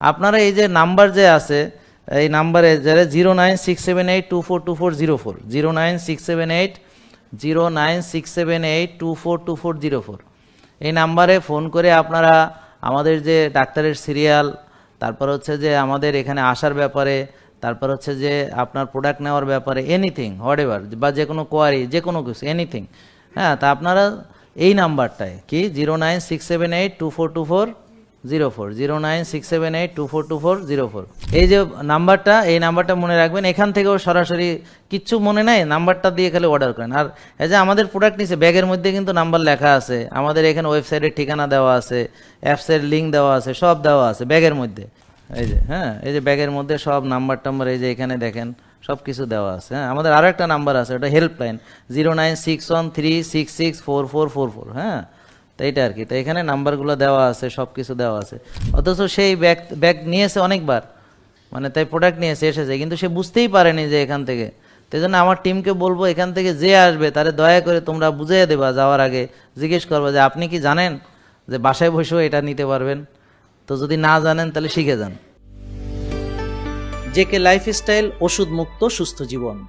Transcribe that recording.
আপনারা এই যে নাম্বার যে আছে, এই নাম্বারে যারা zero nine six seven eight two four two four zero four, zero nine six seven eight, zero nine six seven eight two four two four zero four. এই নাম্বারে ফোন করে আপনারা আমাদের যে ডাক্তারের সিরিয়াল, তারপর হচ্ছে যে আমাদের এখানে আসার ব্যাপারে, তারপর হচ্ছে যে আপনার প্রোডাক্ট নেওয়ার ব্যাপারে এনিথিং হোয়াট এভার বা যে কোনো কোয়ারি যে কোনো কিছু এনিথিং হ্যাঁ তা আপনারা এই নাম্বারটায় কি, zero nine six seven eight two four two four zero four, zero nine, six seven, eight, two four two four, zero four. এই যে নাম্বারটা, এই নাম্বারটা মনে রাখবেন, এখান থেকেও সরাসরি কিচ্ছু মনে নাই, নাম্বারটা দিয়ে খালি অর্ডার করেন। আর এই যে আমাদের প্রোডাক্ট নিচে, ব্যাগের মধ্যে কিন্তু নাম্বার লেখা আছে। আমাদের এখানে ওয়েবসাইটের ঠিকানা দেওয়া আছে অ্যাপসের লিঙ্ক দেওয়া আছে, সব দেওয়া আছে, ব্যাগের মধ্যে। এই যে হ্যাঁ এই যে ব্যাগের মধ্যে সব নাম্বার টাম্বার, এই যে এখানে দেখেন, সব কিছু দেওয়া আছে। হ্যাঁ আমাদের আরও একটা নাম্বার আছে, ওটা helpline zero nine, six one, three, six six, four four four four. হ্যাঁ তো এইটা আর কি। তো এখানে নাম্বারগুলো দেওয়া আছে সব কিছু দেওয়া আছে। অথচ সেই ব্যাগ ব্যাগ নিয়েছে অনেকবার। মানে তাই প্রোডাক্ট নিয়েছে, এসেছে। কিন্তু সে বুঝতেই পারেনি যে এখান থেকে। সেই জন্য আমার টিমকে বলব, এখান থেকে যে আসবে, তারে দয়া করে তোমরা বুঝিয়ে দেবা যাওয়ার আগে। জিজ্ঞেস করবা যে, আপনি কি জানেন যে বাসায় বসেও এটা নিতে পারবেন? তো যদি না জানেন, তাহলে শিখে যান। জেকে লাইফস্টাইল ওষুধ মুক্ত সুস্থ জীবন।